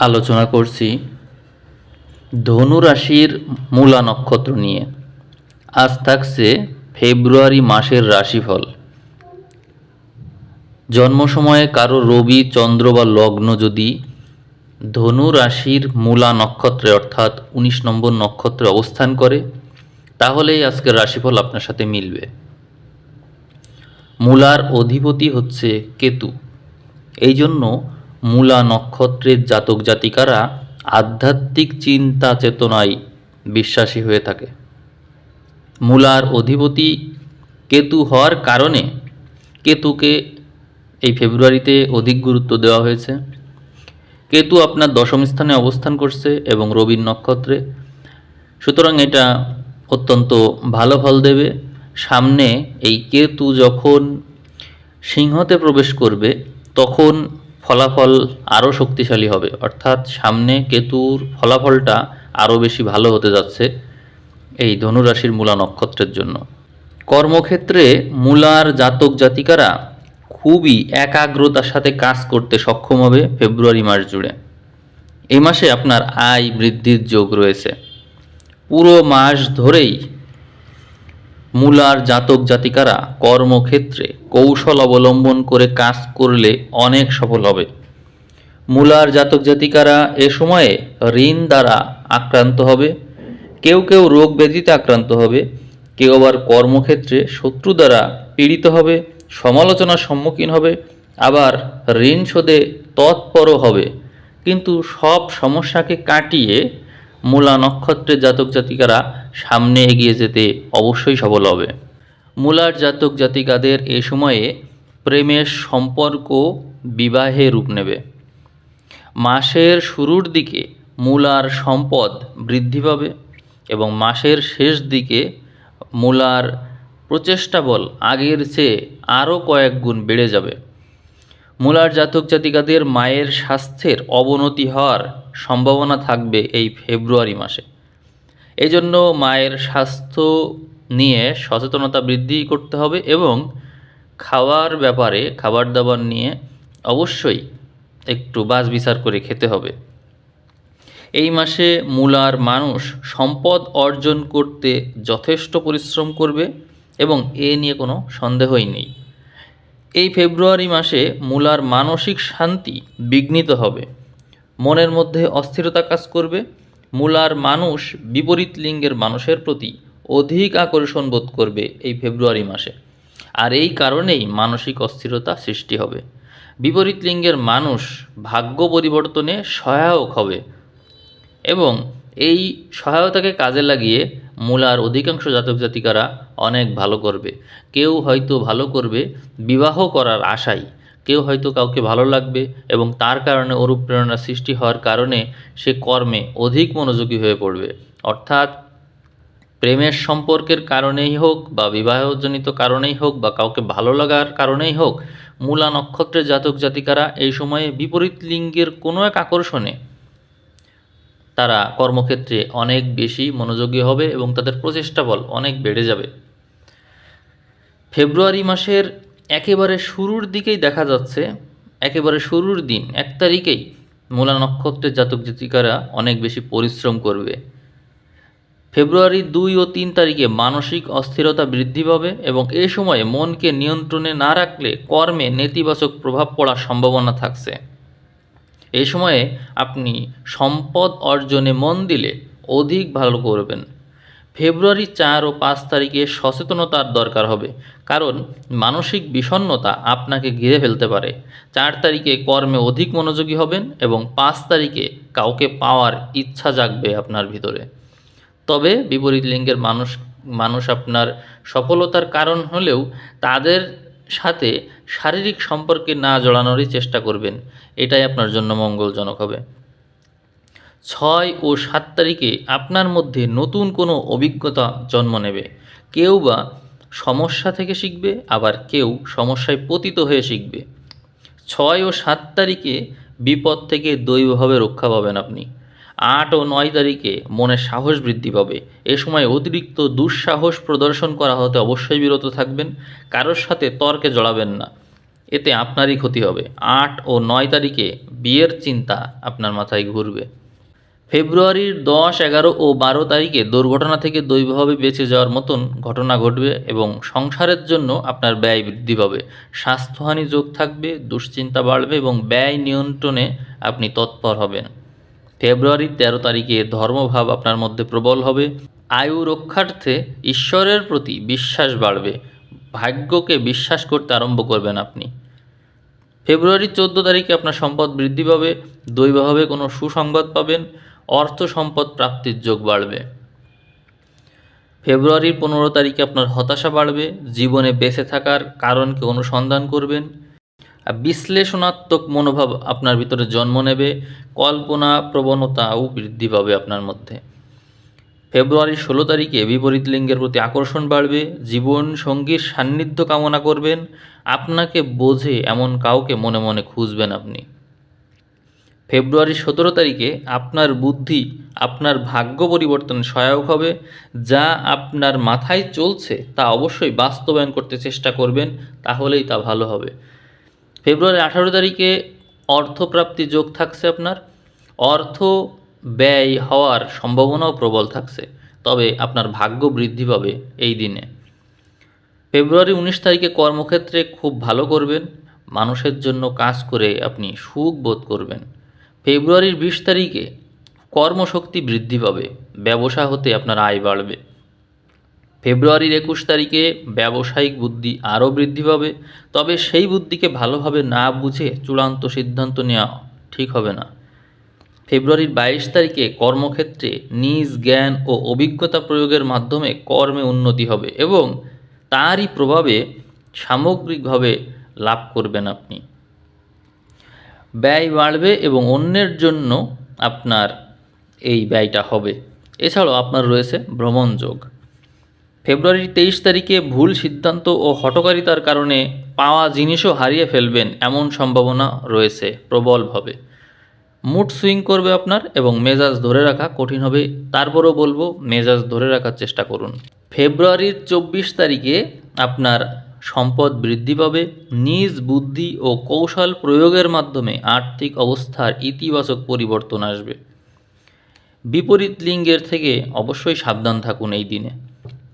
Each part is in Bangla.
আলোচনা করছি ধনু রাশির মূলা নক্ষত্র নিয়ে। আজ থাকছে ফেব্রুয়ারি মাসের রাশিফল। জন্ম সময়ে কারও রবি, চন্দ্র বা লগ্ন যদি ধনু রাশির মূলা নক্ষত্রে অর্থাৎ উনিশ নম্বর নক্ষত্রে অবস্থান করে, তাহলেই আজকের রাশিফল আপনার সাথে মিলবে। মূলার অধিপতি হচ্ছে কেতু। এই জন্য মূলা নক্ষত্রের জাতক জাতিকারা আধ্যাত্মিক চিন্তা চেতনায় বিশ্বাসী হয়ে থাকে। মূলার অধিপতি কেতু হওয়ার কারণে কেতুকে এই ফেব্রুয়ারিতে অধিক গুরুত্ব দেওয়া হয়েছে। কেতু আপনার দশম স্থানে অবস্থান করছে এবং রবির নক্ষত্রে। সুতরাং এটা অত্যন্ত ভালো ফল দেবে। সামনে এই কেতু যখন সিংহতে প্রবেশ করবে, তখন ফলাফল আরও শক্তিশালী হবে। অর্থাৎ সামনে কেতুর ফলাফলটা আরও বেশি ভালো হতে যাচ্ছে এই ধনুরাশির মূলা নক্ষত্রের জন্য। কর্মক্ষেত্রে মূলার জাতক জাতিকারা খুবই একাগ্রতার সাথে কাজ করতে সক্ষম হবে ফেব্রুয়ারি মাস জুড়ে। এই মাসে আপনার আয় বৃদ্ধির যোগ রয়েছে। পুরো মাস ধরেই মূলার জাতক জাতিকারা কর্মক্ষেত্রে কৌশল অবলম্বন করে কাজ করলে অনেক সফল হবে। মূলার জাতক জাতিকারা এ সময়ে ঋণ দ্বারা আক্রান্ত হবে, কেউ কেউ রোগ ব্যাধিতে আক্রান্ত হবে, কেউ আবার কর্মক্ষেত্রে শত্রু দ্বারা পীড়িত হবে, সমালোচনার সম্মুখীন হবে, আবার ঋণ শোধে তৎপরও হবে। কিন্তু সব সমস্যাকে কাটিয়ে মূলা নক্ষত্রের জাতক জাতিকারা সামনে এগিয়ে যেতে অবশ্যই সফল হবে। মূলার জাতক জাতিকাদের এ সময়ে প্রেমের সম্পর্ক বিবাহে রূপ নেবে। মাসের শুরুর দিকে মূলার সম্পদ বৃদ্ধি পাবে এবং মাসের শেষ দিকে মূলার প্রচেষ্টা বল আগের চেয়ে আরও কয়েক গুণ বেড়ে যাবে। মূলার জাতক জাতিকাদের মায়ের স্বাস্থ্যের অবনতি হওয়ার সম্ভাবনা থাকবে এই ফেব্রুয়ারি মাসে। এই জন্য মায়ের স্বাস্থ্য নিয়ে সচেতনতা বৃদ্ধি করতে হবে এবং খাওয়ার ব্যাপারে খাবার দাবার নিয়ে অবশ্যই একটু বাস বিচার করে খেতে হবে। এই মাসে মূলার মানুষ সম্পদ অর্জন করতে যথেষ্ট পরিশ্রম করবে এবং এ নিয়ে কোনো সন্দেহই নেই। এই ফেব্রুয়ারি মাসে মূলার মানসিক শান্তি বিঘ্নিত হবে। মনের মধ্যে অস্থিরতা কাজ করবে। মূলার মানুষ বিপরীত লিঙ্গের মানুষের প্রতি অধিক আকর্ষণ বোধ করবে এই ফেব্রুয়ারি মাসে। আর এই কারণেই মানসিক অস্থিরতা সৃষ্টি হবে। বিপরীত লিঙ্গের মানুষ ভাগ্য পরিবর্তনে সহায়ক হবে। এবং এই সহায়তাকে কাজে লাগিয়ে মূলার অধিকাংশ জাতক জাতিকারা অনেক ভালো করবে। কেউ হয়তো ভালো করবে বিবাহ করার আশায় কেউ হয়তো কাউকে ভালো লাগবে এবং তার কারণে অনুপ্রেরণা সৃষ্টি হওয়ার কারণে সে কর্মে অধিক মনোযোগী হয়ে পড়বে। অর্থাৎ প্রেমের সম্পর্কের কারণেই হোক বা বিবাহজনিত কারণেই হোক বা কাউকে ভালো লাগার কারণেই হোক, মূলা নক্ষত্রের জাতক জাতিকারা এই সময়ে বিপরীত লিঙ্গের কোনো এক আকর্ষণে তারা কর্মক্ষেত্রে অনেক বেশি মনোযোগী হবে এবং তাদের প্রচেষ্টা বল অনেক বেড়ে যাবে। ফেব্রুয়ারি মাসের একেবারে শুরুর দিকেই দেখা যাচ্ছে, একেবারে শুরুর দিন, এক তারিখেই মূলা নক্ষত্রের জাতক জাতিকারা অনেক বেশি পরিশ্রম করবে। ফেব্রুয়ারি দুই ও তিন তারিখে মানসিক অস্থিরতা বৃদ্ধি পাবে এবং এ সময়ে মনকে নিয়ন্ত্রণে না রাখলে কর্মে নেতিবাচক প্রভাব পড়ার সম্ভাবনা থাকছে। এই সময়ে আপনি সম্পদ অর্জনে মন দিলে অধিক ভালো করবেন। ফেব্রুয়ারি চার ও পাঁচ তারিখে সচেতনতার দরকার হবে, কারণ মানসিক বিষণ্ণতা আপনাকে ঘিরে ফেলতে পারে। চার তারিখে কর্মে অধিক মনোযোগী হবেন এবং পাঁচ তারিখে কাউকে পাওয়ার ইচ্ছা জাগবে আপনার ভিতরে। তবে বিপরীত লিঙ্গের মানুষ মানুষ আপনার সফলতার কারণ হলেও তাদের সাথে শারীরিক সম্পর্কে না জড়ানোরই চেষ্টা করবেন। এটাই আপনার জন্য মঙ্গলজনক হবে। ছয় ও সাত তারিখে আপনার মধ্যে নতুন কোনো অভিজ্ঞতা জন্ম নেবে। কেউ বা সমস্যা থেকে শিখবে, আবার কেউ সমস্যায় পতিত হয়ে শিখবে। ছয় ও সাত তারিখে বিপদ থেকে দৈবভাবে রক্ষা পাবেন আপনি। আট ও নয় তারিখে মনে সাহস বৃদ্ধি পাবে। এ সময় অতিরিক্ত দুঃসাহস প্রদর্শন করা হতে অবশ্যই বিরত থাকবেন। কারোর সাথে তর্কে জড়াবেন না। এতে আপনারই ক্ষতি হবে। আট ও নয় তারিখে বিয়ের চিন্তা আপনার মাথায় ঘুরবে। ফেব্রুয়ারির দশ, এগারো ও বারো তারিখে দুর্ঘটনা থেকে দৈবভাবে বেঁচে যাওয়ার মতন ঘটনা ঘটবে এবং সংসারের জন্য আপনার ব্যয় বৃদ্ধি পাবে। স্বাস্থ্যহানি যোগ থাকবে, দুশ্চিন্তা বাড়বে এবং ব্যয় নিয়ন্ত্রণে আপনি তৎপর হবেন। ফেব্রুয়ারির তেরো তারিখে ধর্মভাব আপনার মধ্যে প্রবল হবে। আয়ু রক্ষার্থে ঈশ্বরের প্রতি বিশ্বাস বাড়বে। ভাগ্যকে বিশ্বাস করতে আরম্ভ করবেন আপনি। ফেব্রুয়ারির চোদ্দ তারিখে আপনার সম্পদ বৃদ্ধি পাবে, দৈবভাবে কোনো সুসংবাদ পাবেন, অর্থ সম্পদ প্রাপ্তির যোগ বাড়বে। ফেব্রুয়ারির পনেরো তারিখে আপনার হতাশা বাড়বে, জীবনে বেঁচে থাকার কারণকে অনুসন্ধান করবেন। বিশ্লেষণাত্মক মনোভাব আপনার ভিতরে জন্ম নেবে, কল্পনা প্রবণতাও বৃদ্ধি পাবে আপনার মধ্যে। ফেব্রুয়ারির ষোলো তারিখে বিপরীত লিঙ্গের প্রতি আকর্ষণ বাড়বে, জীবন সঙ্গীর সান্নিধ্য কামনা করবেন, আপনাকে বোঝে এমন কাউকে মনে মনে খুঁজবেন আপনি। ফেব্রুয়ারির সতেরো তারিখে আপনার বুদ্ধি, আপনার ভাগ্য পরিবর্তনে সহায়ক হবে, যা আপনার মাথায় চলছে তা অবশ্যই বাস্তবায়ন করতে চেষ্টা করবেন, তাহলেই তা ভালো হবে। ফেব্রুয়ারি আঠারো তারিখে অর্থপ্রাপ্তি যোগ থাকছে আপনার। অর্থ ব্যয় হওয়ার সম্ভাবনাও প্রবল থাকছে, তবে আপনার ভাগ্য বৃদ্ধি পাবে এই দিনে। ফেব্রুয়ারি উনিশ তারিখে কর্মক্ষেত্রে খুব ভালো করবেন, মানুষের জন্য কাজ করে আপনি সুখ বোধ করবেন। ফেব্রুয়ারির বিশ তারিখে কর্মশক্তি বৃদ্ধি পাবে, ব্যবসা হতে আপনার আয় বাড়বে। ফেব্রুয়ারির একুশ তারিখে ব্যবসায়িক বুদ্ধি আরও বৃদ্ধি পাবে, তবে সেই বুদ্ধিকে ভালোভাবে না বুঝে চূড়ান্ত সিদ্ধান্ত নেওয়া ঠিক হবে না। ফেব্রুয়ারির বাইশ তারিখে কর্মক্ষেত্রে নিজ জ্ঞান ও অভিজ্ঞতা প্রয়োগের মাধ্যমে কর্মে উন্নতি হবে এবং তারই প্রভাবে সামগ্রিকভাবে লাভ করবেন আপনি। ব্যয় বাড়বে এবং অন্যের জন্য আপনার এই ব্যয়টা হবে। এছাড়াও আপনার রয়েছে ভ্রমণ যোগ। ফেব্রুয়ারির তেইশ তারিখে ভুল সিদ্ধান্ত ও হটকারিতার কারণে পাওয়া জিনিসও হারিয়ে ফেলবেন এমন সম্ভাবনা রয়েছে প্রবলভাবে। মুড সুইং করবে আপনার এবং মেজাজ ধরে রাখা কঠিন হবে, তারপরও বলব মেজাজ ধরে রাখার চেষ্টা করুন। ফেব্রুয়ারির চব্বিশ তারিখে আপনার সম্পদ বৃদ্ধি পাবে, নিজ বুদ্ধি ও কৌশল প্রয়োগের মাধ্যমে আর্থিক অবস্থার ইতিবাচক পরিবর্তন আসবে। বিপরীত লিঙ্গের থেকে অবশ্যই সাবধান থাকুন এই দিনে।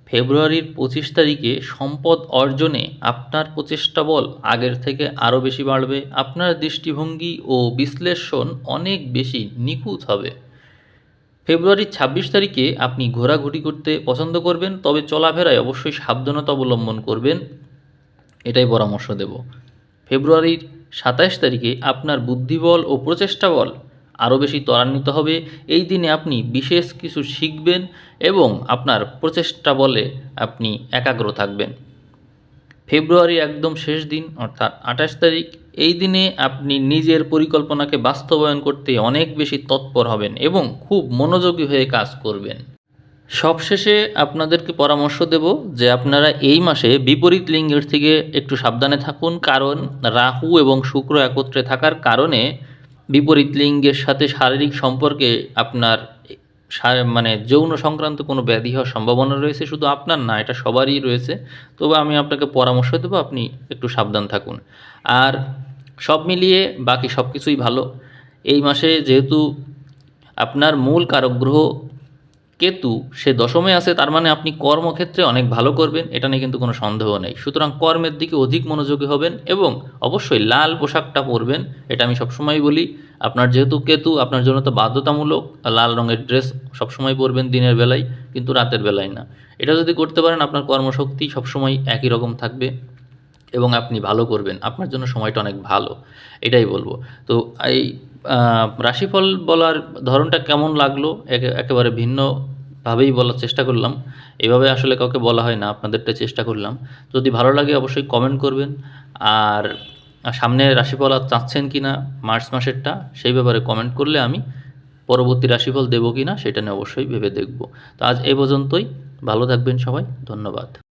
ফেব্রুয়ারির পঁচিশ তারিখে সম্পদ অর্জনে আপনার প্রচেষ্টা বল আগের থেকে আরও বেশি বাড়বে। আপনার দৃষ্টিভঙ্গি ও বিশ্লেষণ অনেক বেশি নিখুঁত হবে। ফেব্রুয়ারির ছাব্বিশ তারিখে আপনি ঘোরাঘুরি করতে পছন্দ করবেন, তবে চলাফেরায় অবশ্যই সাবধানতা অবলম্বন করবেন। এটাই পরামর্শ দেব। ফেব্রুয়ারির সাতাশ তারিখে আপনার বুদ্ধিবল ও প্রচেষ্টা বল আরও বেশি ত্বরান্বিত হবে। এই দিনে আপনি বিশেষ কিছু শিখবেন এবং আপনার প্রচেষ্টা বলে আপনি একাগ্র থাকবেন। ফেব্রুয়ারি একদম শেষ দিন, অর্থাৎ আঠাশ তারিখ, এই দিনে আপনি নিজের পরিকল্পনাকে বাস্তবায়ন করতে অনেক বেশি তৎপর হবেন এবং খুব মনোযোগী হয়ে কাজ করবেন। সবশেষে আপনাদেরকে পরামর্শ দেব যে আপনারা এই মাসে বিপরীত লিঙ্গের থেকে একটু সাবধানে থাকুন, কারণ রাহু এবং শুক্র একত্রে থাকার কারণে বিপরীত লিঙ্গের সাথে শারীরিক সম্পর্কে আপনার মানে যৌন সংক্রান্ত কোনো ব্যাধি হওয়ার সম্ভাবনা রয়েছে? শুধু আপনার না, এটা সবারই রয়েছে। তবে আমি আপনাকে পরামর্শ দেবো, আপনি একটু সাবধান থাকুন। আর সব মিলিয়ে বাকি সব কিছুই ভালো। এই মাসে যেহেতু আপনার মূল কারক গ্রহ কেতু সে দশমে আছে, তার মানে আপনি কর্মক্ষেত্রে অনেক ভালো করবেন, এটা নিয়ে কিন্তু কোনো সন্দেহ নেই। সুতরাং কর্মের দিকে অধিক মনোযোগী হবেন এবং অবশ্যই লাল পোশাকটা পরবেন, এটা আমি সবসময় বলি। আপনার যেহেতু কেতু, আপনার জন্য তো বাধ্যতামূলক লাল রঙের ড্রেস সবসময় পরবেন দিনের বেলায়, কিন্তু রাতের বেলায় না। এটা যদি করতে পারেন, আপনার কর্মশক্তি সবসময় একই রকম থাকবে। এবং আপনি ভালো করবেন। আপনার জন্য সময়টা অনেক ভালো, এটাই বলব। তো এই রাশিফল বলার ধরনটা কেমন লাগল? একে- একেবারে ভিন্নভাবেই বলার চেষ্টা করলাম। এভাবে আসলে কাউকে বলা হয় না, আপনাদেরটা চেষ্টা করলাম। যদি ভালো লাগে অবশ্যই কমেন্ট করবেন। আর সামনে রাশিফল আর চাচ্ছেন কি না মার্চ মাসেরটা, সেই ব্যাপারে কমেন্ট করলে আমি পরবর্তী রাশিফল দেবো কি না সেটা নিয়ে অবশ্যই ভেবে দেখব। তো আজ এই পর্যন্তই। ভালো থাকবেন সবাই। ধন্যবাদ।